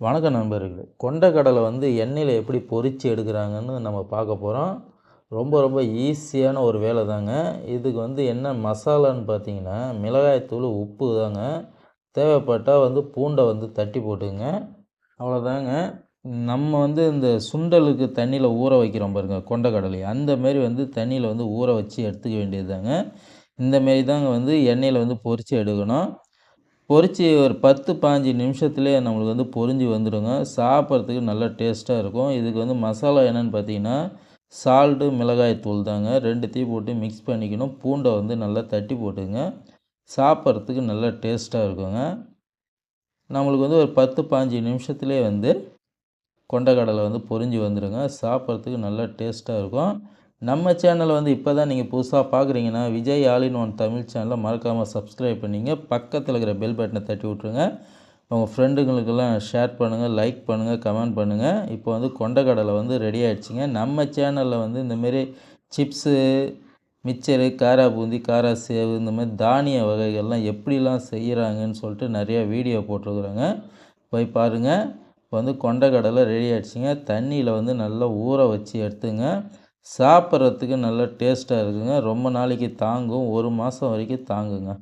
வணக்கம் நண்பர்களே. கொண்டக்கடலை வந்து எண்ணெயில் எப்படி பொரித்து எடுக்கிறாங்கன்னு நம்ம பார்க்க போகிறோம் ரொம்ப ரொம்ப ஈஸியான ஒரு வேலை தாங்க. இதுக்கு வந்து என்ன மசாலான்னு பார்த்தீங்கன்னா மிளகாய்த்தூள் உப்பு தாங்க. தேவைப்பட்டால் வந்து பூண்டை வந்து தட்டி போட்டுங்க. அவ்வளோதாங்க நம்ம வந்து இந்த சுண்டலுக்கு தண்ணியில் ஊற வைக்கிறோம் பாருங்க கொண்டக்கடலை அந்தமாரி வந்து தண்ணியில் வந்து ஊற வச்சு எடுத்துக்க வேண்டியது தாங்க. இந்தமாரி தாங்க வந்து எண்ணெயில் வந்து பொரித்து எடுக்கணும். பொரித்து ஒரு பத்து பாஞ்சு நிமிஷத்துலேயே நம்மளுக்கு வந்து பொரிஞ்சு வந்துடுங்க சாப்பிட்றதுக்கு நல்லா டேஸ்ட்டாக இருக்கும். இதுக்கு வந்து மசாலா என்னென்னு பார்த்தீங்கன்னா சால்ட்டு மிளகாய் தூள் தாங்க. ரெண்டுத்தையும் போட்டு மிக்ஸ் பண்ணிக்கணும். பூண்டை வந்து நல்லா தட்டி போட்டுங்க. சாப்பிட்றதுக்கு நல்லா டேஸ்ட்டாக இருக்குங்க. நம்மளுக்கு வந்து ஒரு பத்து பாஞ்சு நிமிஷத்துலேயே வந்து கொண்டக்கடலை வந்து பொரிஞ்சு வந்துடுங்க சாப்பிட்றதுக்கு நல்லா டேஸ்ட்டாக இருக்கும். நம்ம சேனலை வந்து இப்போ தான் நீங்கள் புதுசாக பார்க்குறீங்கன்னா Vijay all in one Tamil சேனலை மறக்காமல் சப்ஸ்கிரைப் பண்ணிங்க. பக்கத்தில் இருக்கிற பெல் பட்டனை தட்டி விட்ருங்க உங்கள் ஃப்ரெண்டுங்களுக்கெல்லாம் ஷேர் பண்ணுங்கள் லைக் பண்ணுங்கள் கமெண்ட் பண்ணுங்கள் இப்போ வந்து கொண்டக்கடலை வந்து ரெடி ஆகிடுச்சிங்க நம்ம சேனலில் வந்து இந்தமாரி சிப்ஸு மிச்சரு காரா பூந்தி காரா சேவு இந்த மாதிரி தானிய வகைகள்லாம் எப்படிலாம் செய்கிறாங்கன்னு சொல்லிட்டு நிறையா வீடியோ போட்டிருக்குறாங்க. போய் பாருங்கள் இப்போ வந்து கொண்டக்கடலை ரெடி ஆகிடுச்சிங்க தண்ணியில் வந்து நல்லா ஊற வச்சு எடுத்துங்க. சாப்பிட்றதுக்கு நல்லா டேஸ்ட்டாக இருக்குங்க. ரொம்ப நாளைக்கு தாங்கும். ஒரு மாதம் வரைக்கும் தாங்குங்க.